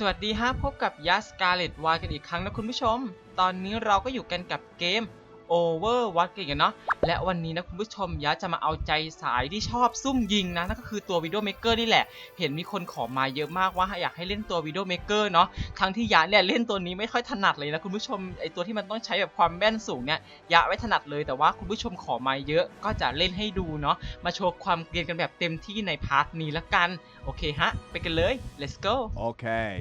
สวัสดีฮะพบกับยัสกาเลตวายกันอีกครั้งนะคุณผู้ชม ตอนนี้เราก็อยู่กันกับเกม Overwatch กันเนาะและวันนี้นะคุณผู้ชมยัสจะมาเอาใจสายที่ชอบซุ่มยิงนะนั่นก็คือตัว Video Maker นี่แหละ เห็นมีคนขอมาเยอะมากว่าอยากให้เล่นตัว Video Maker เนาะทั้งที่ยะเนี่ยเล่นตัวนี้ไม่ค่อยถนัดเลยนะคุณผู้ชมไอตัวที่มันต้องใช้แบบความแม่นสูงเนี่ยยะไม่ถนัดเลยแต่ว่าคุณผู้ชมขอมาเยอะก็จะเล่นให้ดูเนาะมาโชว์ความเกรียนกันแบบเต็มที่ในพาร์ทนี้ละกันโอเคฮะไปกันเลย let's go Okay.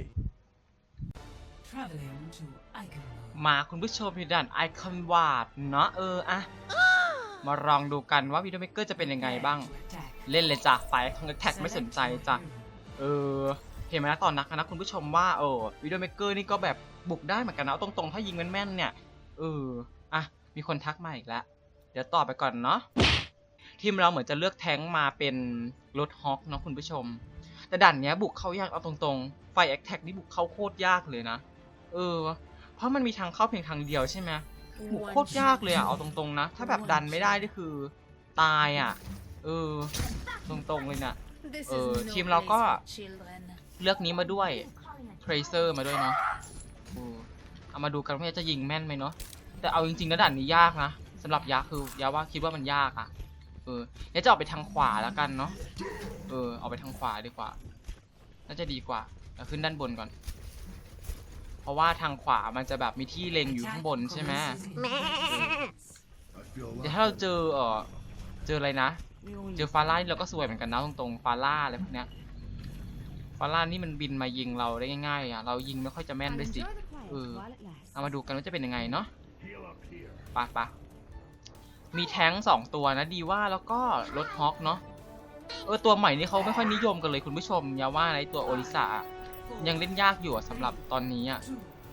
Traveling to Iconmore. มาคุณผู้ชมที่ด่านไอคอนวาดเนาะเอออะมาลองดูกันว่าวิดีโอเมเกอร์จะเป็นยังไงบ้าง Attack. เล่นเลยจ้ะไฟทองแท็กไม่สนใจจ้ะเออเห็นไหมนะตอนนักนะคุณผู้ชมว่าเออวิดีโอเมเกอร์นี่ก็แบบบุกได้เหมือนกันนะเอาตรงๆ ถ้ายิงแม่นๆเนี่ยเอออะมีคนทักมาอีกแล้ว เดี๋ยวต่อไปก่อนเนาะทีมเราเหมือนจะเลือกแท้งมาเป็นรถฮอคเนาะคุณผู้ชม แต่ด่านเนี้ยบุกเข้ายากเอาตรงๆ ไฟแอคแท็กนี่บุกเข้าโคตรยากเลยนะ เออ เพราะมันมีทางเข้าเพียงทางเดียวใช่ไหมบุกโคตรยากเลยอะเอาตรงๆนะ ถ้าแบบดันไม่ได้นี่คือ ตายอะเออ ตรงๆเลยนะ This เอ is อ no ทีมเราก็ place for children. เลือกนี้มาด้วย Tracer มาด้วยเนาะเออเอามาดูกันว่าจะยิงแม่นไหมเนาะ แต่เอาจริงๆนะด่านนี้ยากนะสำหรับยาคือยาว่าคิดว่ามันยากอะเออเดี๋ยวจะออกไปทางขวาแล้วกันเนาะ เออออกไปทางขวาดีกว่า น่าจะดีกว่าแล้วขึ้นด้านบนก่อน เพราะว่าทางขวามันจะแบบมีที่เล็งอยู่ข้างบนใช่ไหมเดี๋ยวถ้าเราเจอเออเจออะไรนะ เจอฟาร่านี่เราก็สวยเหมือนกันนะตรงๆฟาร่าอะไรพวกเนี้ยฟาร่านี่มันบินมายิงเราได้ง่ายๆอะเรายิงไม่ค่อยจะแม่นด้วยสิเออเอามาดูกันว่าจะเป็นยังไงเนาะปะปะมีแท้งสองตัวนะดีว่าแล้วก็รถฮอคเนาะเออตัวใหม่นี่เขาไม่ค่อยนิยมกันเลยคุณผู้ชมอย่าว่าในตัวโอริสา ยังเล่นยากอยู่อะสำหรับตอนนี้อะ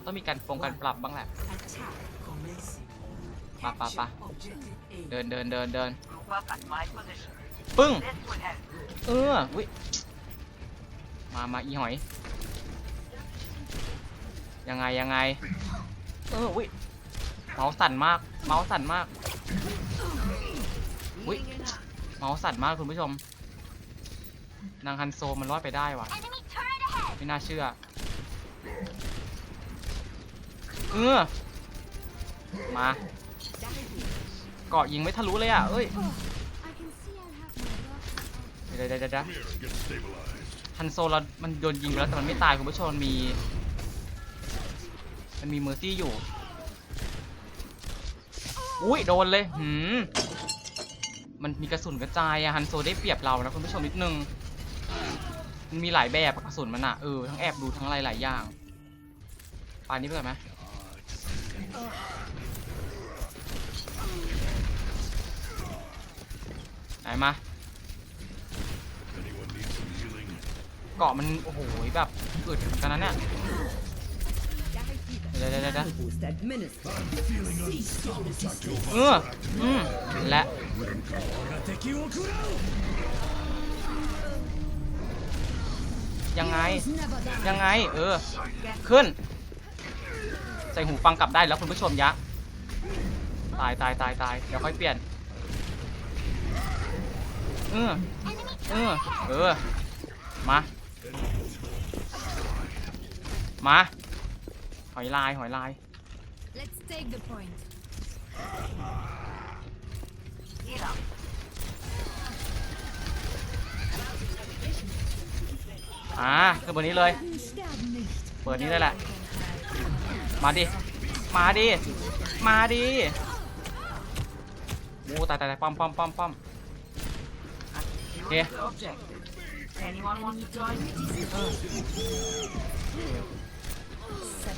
ต้องมีการปรงการปรับบ้างแหละ Attack commencing. ปะปะปะ Objective A. เดินเดินเดินเดินปึ้งเออวิมามาอีหอย ยังไงยังไง เออวิเมาส์สั่นมาก เมาส์สั่นมากวิเมาส์สั่นมากคุณผู้ชม นางฮันโซมันรอดไปได้วะ ไม่น่าเชื่อ เออ มาเกาะยิงไม่ทะลุเลยอะ เอ้ยเดี๋ยวเดี๋ยวเดี๋ยวฮันโซเรามันโดนยิงไปแล้วแต่มันไม่ตายคุณผู้ชมมี มันมีเมอร์ซี่อยู่ อุ้ยโดนเลยหืมมันมีกระสุนกระจายอะฮันโซได้เปรียบเรานะคุณผู้ชมนิดนึง มันมีหลายแบบกระสุนมันอะเออทั้งแอบดูทั้งอะไรหลายอย่างปานนี้ไปก่อนไหมไหนมาเกาะมันโอ้โหแบบอึดเหมือนกันนะเนี่ยเดี๋ยวเดี๋ยวเดี๋ยวเดี๋ยว Boost administered. เอออืมและ ยังไง ยังไง เออ ขึ้น ใส่หูฟังกลับได้แล้วคุณผู้ชมยะ ตายตายตายตายเดี๋ยวค่อยเปลี่ยน เออ เออ เออ มา มา หอยลาย หอยลาย Let's take the point. อ่าคือบนนี้เลย เปิดนี้เลยแหละ มาดิ มาดิ มาดิโอ้ตายตายตายป้อมป้อมป้อมป้อมโอเค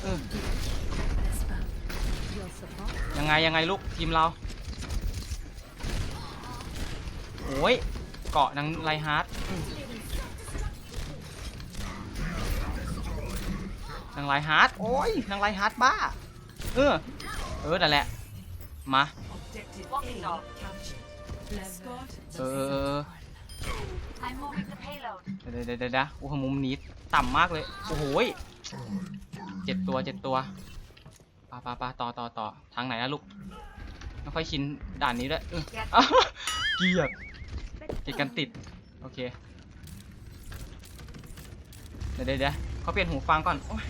เออยังไงยังไงลูกทีมเรา โอ้ยเกาะนางไรฮาร์ด นางไรฮาร์ดโอ้ยนางไรฮาร์ดบ้า เออ เออนั่นแหละ มา เออเดี๋ยวเดี๋ยวเดี๋ยวโอ้โหมุมนี้ต่ำมากเลย โอ้โหเจ็ดตัวเจ็ดตัวปาปาปาต่อต่อต่อทางไหนนะลูกไม่ค่อยชินด่านนี้ด้วยเออเกลียดเกลียดกันติด โอเค เดี๋ยวเดี๋ยว เขาเปลี่ยนหูฟังก่อนโอ๊ย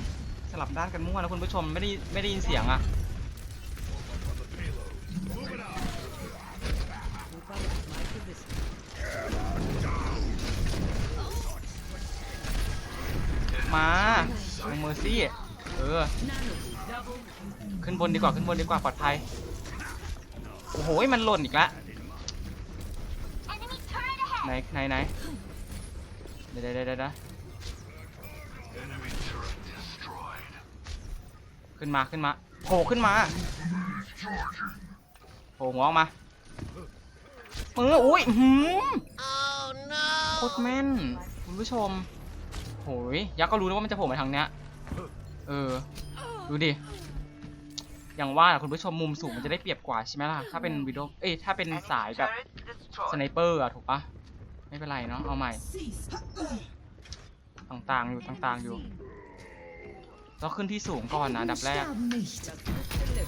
สลับด้านกันมั่วนะคุณผู้ชมไม่ได้ไม่ได้ยินเสียงอะมาเมอร์ซี่เออ ขึ้นบนดีกว่าขึ้นบนดีกว่าปลอดภัย โอ้โหมันหล่นอีกล้วไหนไหนไหนเดี๋ยวเดี๋ยวเดี๋ยว ขึ้นมาขึ้นมาโผล่ขึ้นมาโผล่หัวออกมาเอออุ้ยอื้อหืมโคตรแม่นคุณผู้ชมโหยยักษ์ก็รู้แล้วว่ามันจะโผล่มาทางเนี้ยเออดูดิอย่างว่าคุณผู้ชมมุมสูงมันจะได้เปรียบกว่าใช่ไหมล่ะถ้าเป็นวิดีโอเอ้ยถ้าเป็นสายแบบสไนเปอร์อะถูกปะไม่เป็นไรเนาะเอาใหม่ cease. ต่างๆอยู่ต่างๆอยู่ต้องขึ้นที่สูงก่อนนะอันดับแรก Sterben nicht. Deliver.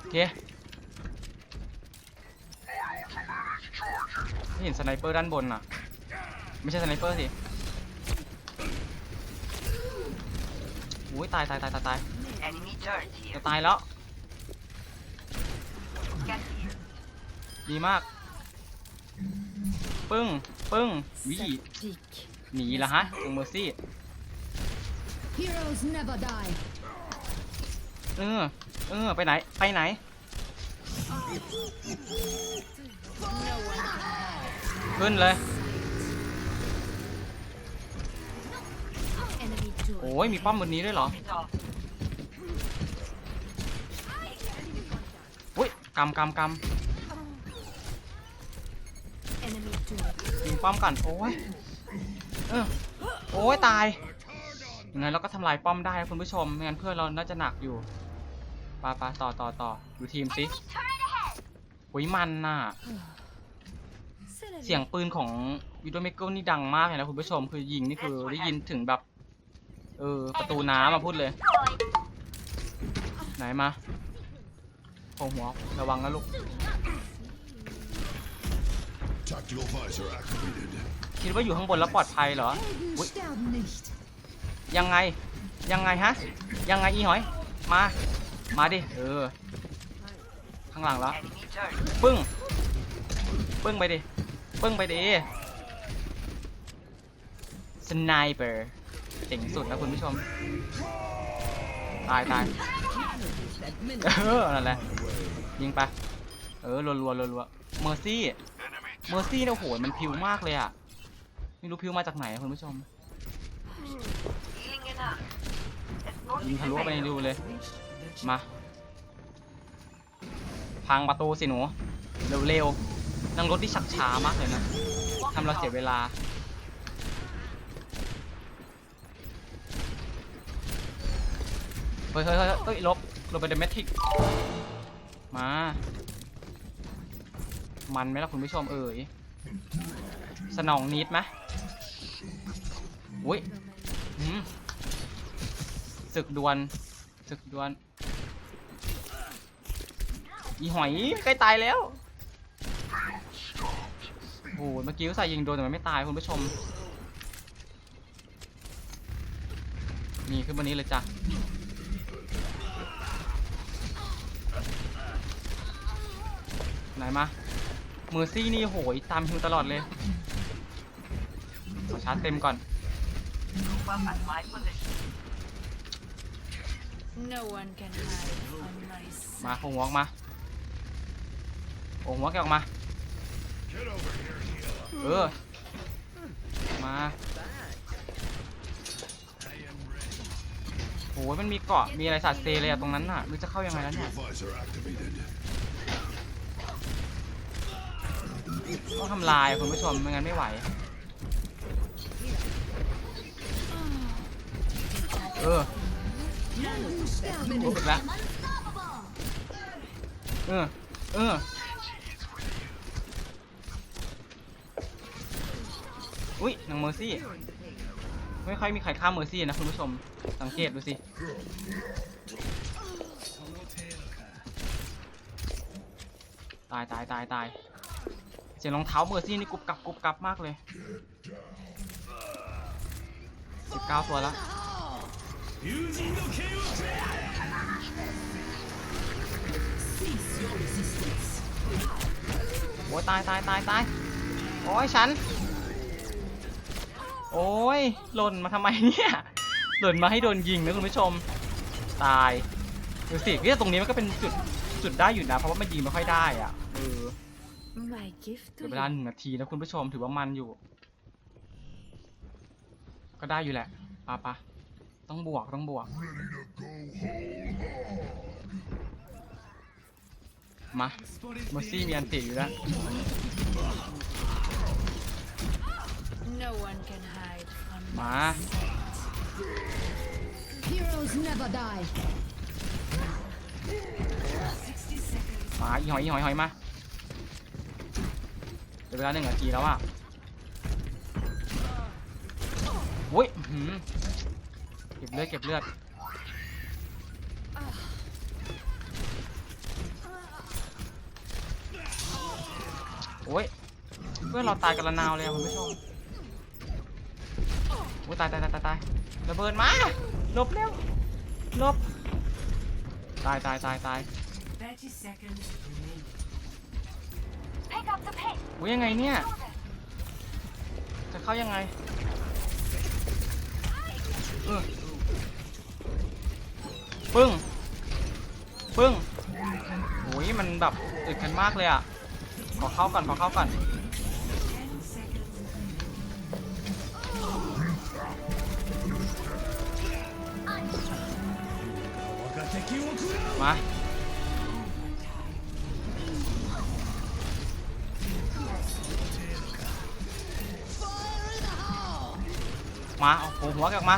โอเคไม่เห็นสไนเปอร์ด้านบนอะ ไม่ใช่สไนเปอร์สิอุ้ยตายตายตายตายตาย Enemy turret จะ here. ตายแล้ว Get here. ดีมาก ปึ้ง ปึ้งวิ Dick. หนีละฮะตรงเมอร์ซี่ Heroes never die. เออ เออ ไปไหน ไปไหน ขึ้นเลย Enemy turret. โอ้ย มีป้อมบนนี้ด้วยเหรอ It off. อุ้ยกำกำก Enemy turret. ำ ยิงป้อมก่อนโอ้ยเออโอ้ยตายยังไงเราก็ทำลายป้อมได้นะคุณผู้ชมไม่งั้นเพื่อนเราน่าจะหนักอยู่ปาปาต่อต่อต่อดูทีมสิหุยมันน่ะ เสียงปืนของวิดโอเมเกิลนี่ดังมากเลยนะคุณผู้ชมคือยิงนี่คือได้ยินถึงแบบ เออประตูน้ำมาพูดเลย ไหนมาโผล่หัวระวังนะลูก Tactical visor activated. คิดว่าอยู่ข้างบนแล้วปลอดภัยเหรอยังไง ยังไงฮะ ยังไงอีหอย มา มาดิ เออ ข้างหลังแล้ว ปึ้ง ปึ้งไปดิ ปึ้งไปดิ สไนเปอร์เจ๋งสุดนะคุณผู้ชม ตายตายเออ นั่นแหละ ยิงไป เออรัวรัวรัวรัวเมอร์ซี่ เมอร์ซี่เนี่ยโอ้โหมันพิวมากเลยอะไม่รู้พิวมาจากไหนอะคุณผู้ชม ยิงทะลุเข้าไปในรูเลย มา พังประตูสิหนู เร็วๆ นั่งรถที่ชักช้ามากเลยนะทำเราเสียเวลา เฮ้ยเฮ้ยเฮ้ยเฮ้ยลบลบไปเดเมทิก มา มันไหมล่ะคุณผู้ชมเอ่ยสนองนิดไหมอุ้ยศึกดวลศึกดวลอีหอยใกล้ตายแล้วโอ้โหเมื่อกี้ก็ใส่ยิงโดนแต่มันไม่ตายคุณผู้ชม นี่ขึ้นบนนี้เลยจ้ะไหนมา เมอร์ซี่นี่โหยตามฮิวตลอดเลยขอชาร์จเต็มก่อน Move up at my position. No one can hide from my มาโผล่หัวออกมาโผล่หัวแกออกมา Get over here, healer. เออ มาโอ้ยมันมีเกาะมีอะไรสัตว์เซเลยอะตรงนั้นน่ะหรือจะเข้ายังไงแล้วเนี่ย Tactical visor activated. ต้องทำลายคุณผู้ชมไม่งั้นไม่ไหว เออรู้สึกแล้วเออ เออ อุ้ยนางเมอร์ซี่ ไม่ค่อยมีใครฆ่าเมอร์ซี่นะคุณผู้ชม สังเกตดูสิตายตายตายตาย เสียงรองเท้าเมอร์ซี่นี่กรุบกรับกรุบกรับมากเลยสิบเก้าตัวแล้วโอ้ยตายตายตายตายโอ้ยฉัน โอ้ยหล่นมาทำไมเนี่ยหล่นมาให้โดนยิงนะคุณผู้ชม ตายดูสิเนี่ยตรงนี้มันก็เป็นจุดจุดได้อยู่นะ เพราะว่ามันยิงไม่ค่อยได้อะเออ My gift เหลื to อเวลา you. หนึ่งนาทีนะคุณผู้ชมถือว่ามันอยู่ ก็ได้อยู่แหละปะปะต้องบวกต้องบวก มาเมอร์ซี่มีอันติอยู่แล้ว No one can hide from มา Heroes never die. มาอีหอยอีหอยอีหอยมา เหลือเวลาหนึ่งนาทีแล้วอะโว้ยหือเก็บเลือดเก็บเลือดโอ้ยเพื่อนเราตายกันละนาวเลยอะคุณผู้ชมโอ้ยตายตายตายตายระเบิดมาหลบเร็วหลบตายตายตายตาย Pick up the pace. โอ้ยังไงเนี่ย จะเข้ายังไงเออปึ้ง ปึ้งโอ้ยมันแบบอึดกันมากเลยอะ ขอเข้าก่อน ขอเข้าก่อน มา มาเอาโผล่หัวกลับมา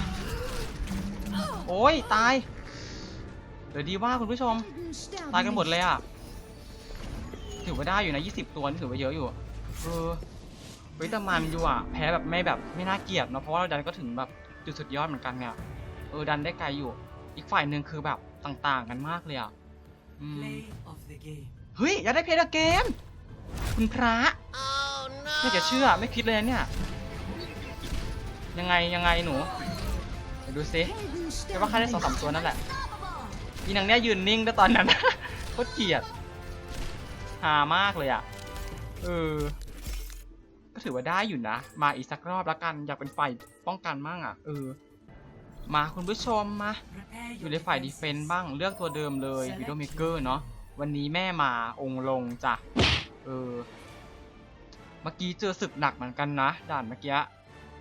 โอ้ยตาย เดี๋ยวดีว่าคุณผู้ชม ตายกันหมดเลยอะ ถือว่าได้อยู่นะ20 ตัวนี่ถือว่าเยอะอยู่ เออเฮ้ยแต่มันอยู่อะ แพ้แบบไม่แบบไม่น่าเกลียดเนอะเพราะว่าเราดันก็ถึงแบบจุดสุดยอดเหมือนกันเนี่ยเออดันได้ไกลอยู่ อีกฝ่ายหนึ่งคือแบบต่างๆกันมากเลยอะอืม Play of the game. เฮ้ย อยากได้เพลย์เกม คุณพระ ไม่จะเชื่อไม่คิดเลยนะเนี่ย ยังไงยังไงหนูเดี๋ยวดูซิแค่ว่าแค่ได้สองสามตัวนั่นแหละอีนางเนี้ยยืนนิ่งด้ตอนนั้นโคตรเกลียดหามากเลยอะเออก็ถือว่าได้อยู่นะ มาอีกสักรอบแล้วกันอยากเป็นฝ่ายป้องกันมั่งอะเออมาคุณผู้ชมมาอยู่ในฝ่ายดีเฟนต์บ้างเลือกตัวเดิมเลยวิด o เมเกอร์เนาะวันนี้แม่มาองลงจ้ะเออเมื่อกี้เจอศึกหนักเหมือนกันนะ ด่านเมื่อกี้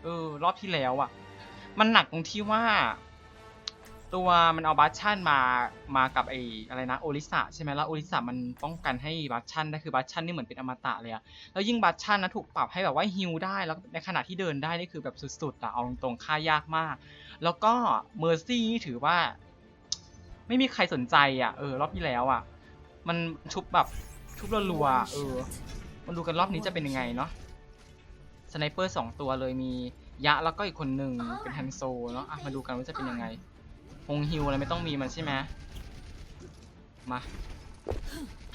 เออ รอบที่แล้วอะ่ะ มันหนักตรงที่ว่า ตัวมันเอาบัชชันมามากับไออะไรนะโอริสะใช่ไหมแล้วโอริสะมันป้องกันให้บัชชันได้คือบัชชันนี่เหมือนเป็นอมตะเลยอะแล้วยิ่งบัชชันนะถูกปรับให้แบบว่าฮิลได้แล้วในขณะที่เดินได้นี่คือแบบสุดๆอะเอาตรงๆค่ายากมาก แล้วก็เมอร์ซี่นี่ถือว่า ไม่มีใครสนใจอะเออ รอบที่แล้วอะมันชุบแบบชุบรัวๆเออมาดูกันรอบนี้จะเป็นยังไงเนาะ สไนเปอร์สองตัวเลยมียะแล้วก็อีกคนหนึ่งเป็นฮันโซเนาะอะมาดูกันว่าจะเป็นยังไงฮงฮิวอะไรไม่ต้องมีมันใช่ไหมมา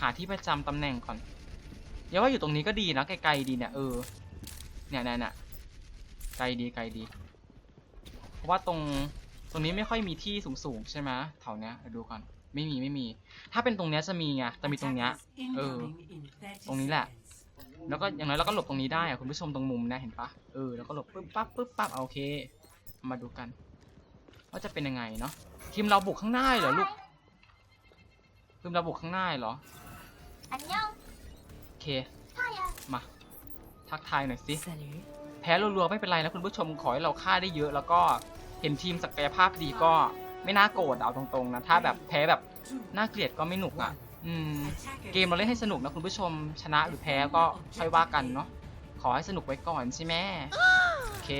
หาที่ประจำตำแหน่งก่อนอย่าว่าอยู่ตรงนี้ก็ดีนะไกลๆดีเนี่ยเออเนี่ยเนี่ยเนี่ยไกลดีไกลดี เพราะว่าตรงตรงนี้ไม่ค่อยมีที่สูงๆใช่ไหมแถวเนี้ยเดี๋ยวดูก่อนไม่มีไม่มี ถ้าเป็นตรงเนี้ยจะมีไงจะมีตรงเนี้ย Attackers เออ incoming in 30ตรงนี้แหละ seconds. แล้วก็อย่างน้อยเราก็หลบตรงนี้ได้อะคุณผู้ชมตรงมุมนะเห็นปะเออแล้วก็หลบปึ๊บปั๊บปึ๊บปั๊บเอาโอเค มาดูกัน ว่าจะเป็นยังไงเนาะทีมเราบุกข้างหน้าเหรอลูกทีมเราบุกข้างหน้าเหรอ안 녕. โอเคมาทักทายหน่อยสิ Salut. แพ้รัวๆไม่เป็นไรนะคุณผู้ชมขอให้เราฆ่าได้เยอะ แล้วก็เห็นทีมศักยภาพดีก็ไม่น่าโกรธเอาตรงๆนะถ้าแบบแพ้แบบ Two. น่าเกลียดก็ไม่หนุกอะ อืมเกมเราเล่นให้สนุกนะคุณผู้ชมชนะหรือแพ้ก็ค่อยว่ากันเนาะขอให้สนุกไว้ก่อนใช่ไหมโอเค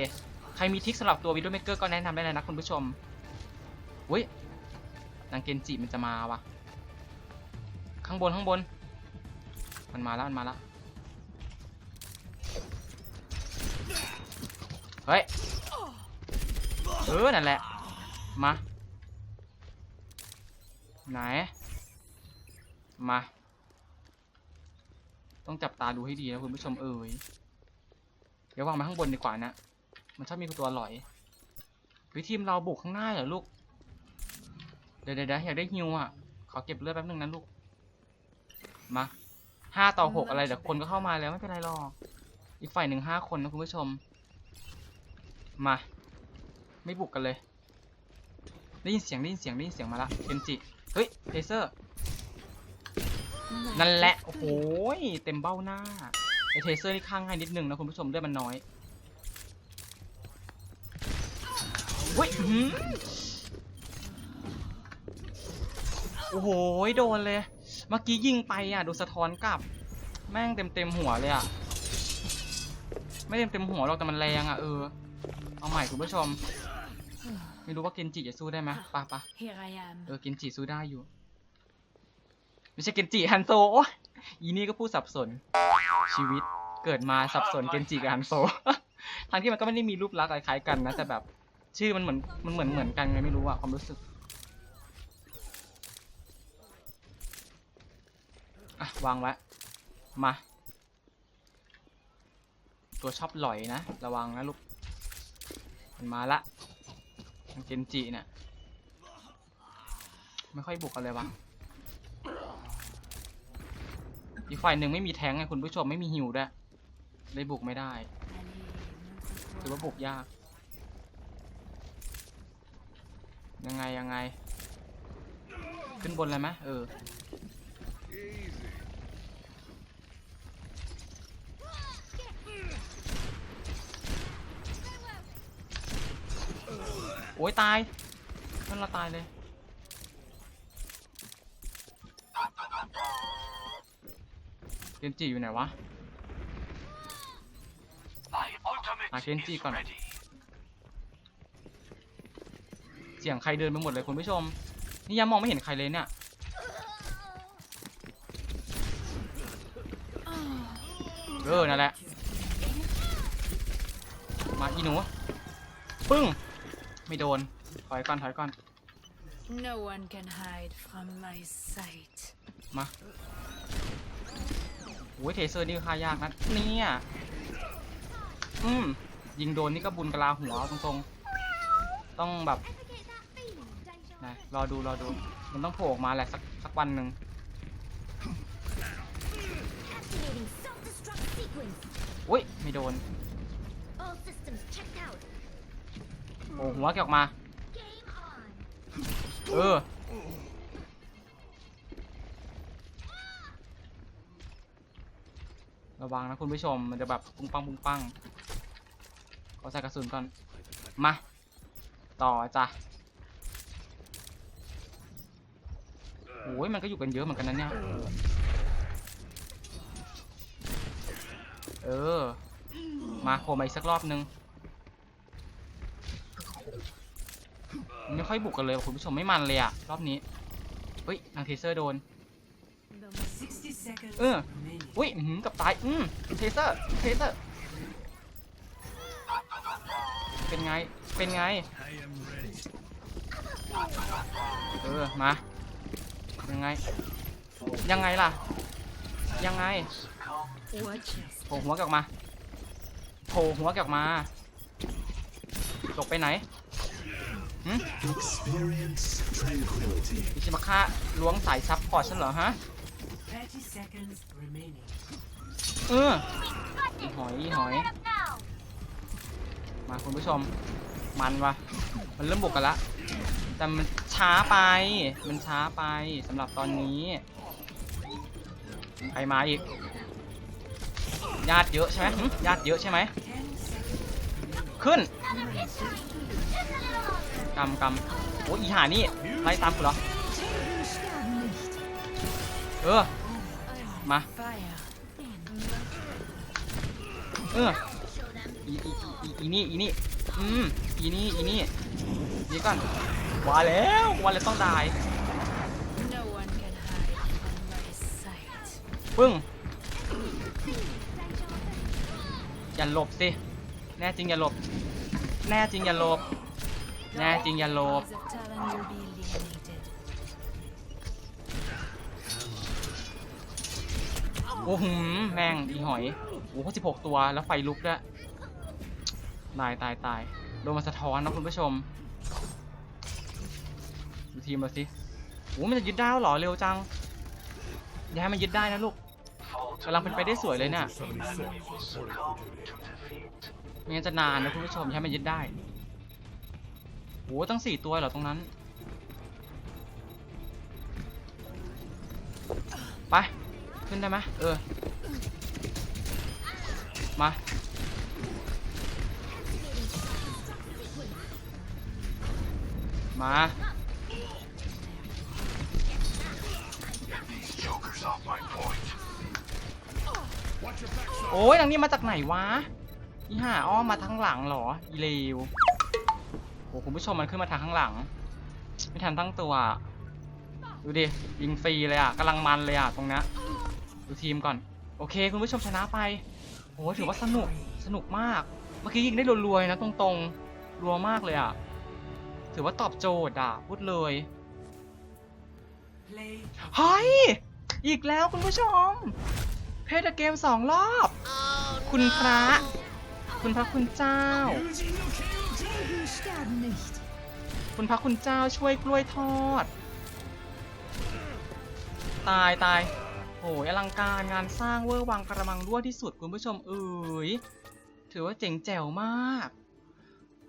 ใครมีทริคสำหรับตัววิดีโอเมเกอร์ก็แนะนำได้เลยนะคุณผู้ชมอุ้ยนางเกนจิมันจะมาวะข้างบนข้างบน มันมาแล้วมันมาแล้วเฮ้ยเออนั่นแหละมาไหน มา ต้องจับตาดูให้ดีนะคุณผู้ชมเอ่ยเดี๋ยววางมาข้างบนดีกว่านะ มันชอบมีตัวหลอยวิทีมเราบุกข้างหน้าเหรอลูกเดี๋ยวเดี๋ยวเดี๋ยวอยากได้ฮิวอะ ขอเก็บเลือดแป๊บนึงนะลูก มาห้าต่อหกอะไรเดี๋ยวคนก็เข้ามาแล้วไม่เป็นไรหรอก อีกฝ่ายหนึ่งห้าคนนะคุณผู้ชม มา ไม่บุกกันเลย ได้ยินเสียงได้ยินเสียงได้ยินเสียงมาละเคนจิ เฮ้ยเทเซอร์ นั่นแหละ โอ้โหยเต็มเบ้าหน้าไอเทเซอร์นี่ข้างให้นิดนึงนะคุณผู้ชมเลือดมันน้อยเฮ้ยอื้อหือโอ้โหยโดนเลย เมื่อกี้ยิงไปอะดูสะท้อนกลับ แม่งเต็มเต็มๆหัวเลยอะ ไม่เต็มเต็มๆหัวหรอกแต่มันแรงอะเออ เอาใหม่คุณผู้ชม ไม่รู้ว่าเกนจิจะสู้ได้ไหมปะปะ Here I am. เออเกนจิสู้ได้อยู่ ไม่ใช่เกนจิฮันโซโอ้ยอีนี่ก็พูดสับสน ชีวิตเกิดมาสับสนเกนจิกับฮันโซทั้งที่มันก็ไม่ได้มีรูปลักษณ์คล้ายๆกันนะแต่แบบ ชื่อมันเหมือนมันเหมือนเหมือนกันไงไม่รู้อะความรู้สึกอะวางไว้มา ตัวชอบหลอยนะ ระวังนะลูก มันมาละมันเกนจิเนี่ยไม่ค่อยบุกกันเลยวะ อีกฝ่ายหนึ่งไม่มีแทงไงคุณผู้ชมไม่มีฮิวด้วยเลยบุกไม่ได้ถือว่าบุกยาก ยังไงยังไง ขึ้นบนเลยไหมเออโอ้ยตายนั่นเราตายเลย นจิอยู่ไหนวะ My ultimate หาเกนจิก่อน เสียงใครเดินไปหมดเลยคุณผู้ชม นี่ยังมองไม่เห็นใครเลยเนี่ยเออนั่นแหละ มาอีหนู ปึ้ง ไม่โดน ถอยก่อน ถอยก่อน No one can hide from my sight. มา โอ้ยเทเซอร์นี่ค่ายากนะเนี่ยอืมยิงโดนนี่ก็บุญกะลาหัวตรงๆ ต้องแบบนะรอดูรอดู มันต้องโผล่ออกมาแหละสักสักวันหนึ่งอุ้ยไม่โดนโอ้หัวแกออกมา เออ ระวังนะคุณผู้ชมมันจะแบบปุ้งปังปุ้งปังขอใส่กระสุนก่อน มา ต่อจ้ะโอ้ยมันก็อยู่กันเยอะเหมือนกันนะเนี่ย เออ มาโคมาอีกสักรอบนึง ไม่ค่อยบุกกันเลยว่ะคุณผู้ชมไม่มันเลยอะรอบนี้ เฮ้ยนางเทเซอร์โดน60 seconds Uh. remaining. อุ้ยอื้ อหือเกับตาย อืมเทเซอร์ เทเซอร์ เป็นไง เป็นไง I am ready. เออ มา ยังไง ยังไงล่ะ ยังไง Watch us. โผล่หัวกลับมาโผล่หัวกลับมาจบไปไหนหึ Experience tranquility. อิชิมาค่าล้วงสายซับพอร์ตฉันเหรอฮะ30 seconds remaining. เออ หอยหอย มาคุณผู้ชม มันวะมันเริ่มบุกกันละ แต่มันช้าไป มันช้าไปสำหรับตอนนี้ ใครมาอีก ญาติเยอะใช่ไหมหึญาติเยอะใช่ไหม ขึ้นกำกำโอ้ยอีหานี่ไล่ตามกูเหรอ เออ มา Fire. เอออีอีอีอีนี่อีนี่อืมอีนี่อีนี่นี่ก่อนว่าแล้วว่าแล้วต้องได้ No one can hide from my sight. ปึ้งอย่าหลบสิแน่จริงอย่าหลบแน่จริงอย่าหลบแน่จริงอย่าหลบ โอ้โหแม่งอีหอยโอ้โหสิบหกตัวแล้วไฟลุกด้วยตายตายตายโดนมาสะท้อนนะคุณผู้ชมดูทีมเราสิโอ้มันจะยึดได้หรอเร็วจังอย่าให้มันยึดได้นะลูกกำลังเป็นไปได้สวยเลยเนี่ยไม่งั้นจะนานนะคุณผู้ชมอย่าให้มันยึดได้โอ้ตั้งสี่ตัวเหรอตรงนั้น ไป ขึ้นได้ไหมเออ มา มา โอ้ยทางนี้มาจากไหนวะอีห่าอ้อมมาทางหลังเหรอ อีเลวโอ้คุณผู้ชมมันขึ้นมาทางข้างหลัง ไม่ทันตั้งตัว ดูดิ ยิงฟรีเลยอะกำลังมันเลยอะตรงเนี้ย ดูทีมก่อน โอเค คุณผู้ชมชนะไปโอ้ถือว่าสนุกสนุกมาก เมื่อกี้ยิงได้รัวๆนะตรงๆรัวมากเลยอะ ถือว่าตอบโจทย์อะพูดเลยเฮ้ยอีกแล้วคุณผู้ชม เพจเกมสองรอบ คุณพระ คุณพระคุณเจ้า คุณพระคุณเจ้าช่วยกล้วยทอด ตายตาย โอ้ยอลังการงานสร้างเวอร์วังกระมังรั่วที่สุดคุณผู้ชมเอ๋ยถือว่าเจ๋งแจ๋วมาก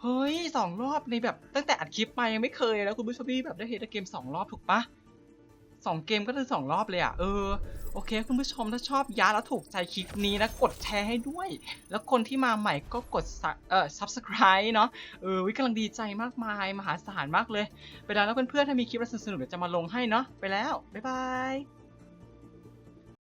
เฮ้ยสองรอบในแบบตั้งแต่อัดคลิปมายังไม่เคยแล้วคุณผู้ชมที่แบบได้เห็นเกมสองรอบถูกปะสองเกมก็คือสองรอบเลยอะเออโอเค คุณผู้ชมถ้าชอบยาแล้วถูกใจคลิปนี้นะกดแชร์ให้ด้วย แล้วคนที่มาใหม่ก็กดเอ่อ subscribe เนาะเออวิกำลังดีใจมากมายมหาศาลมากเลย ไปแล้วเพื่อนๆถ้ามีคลิปสนุกๆเดี๋ยวจะมาลงให้เนาะไปแล้วบ๊ายบาย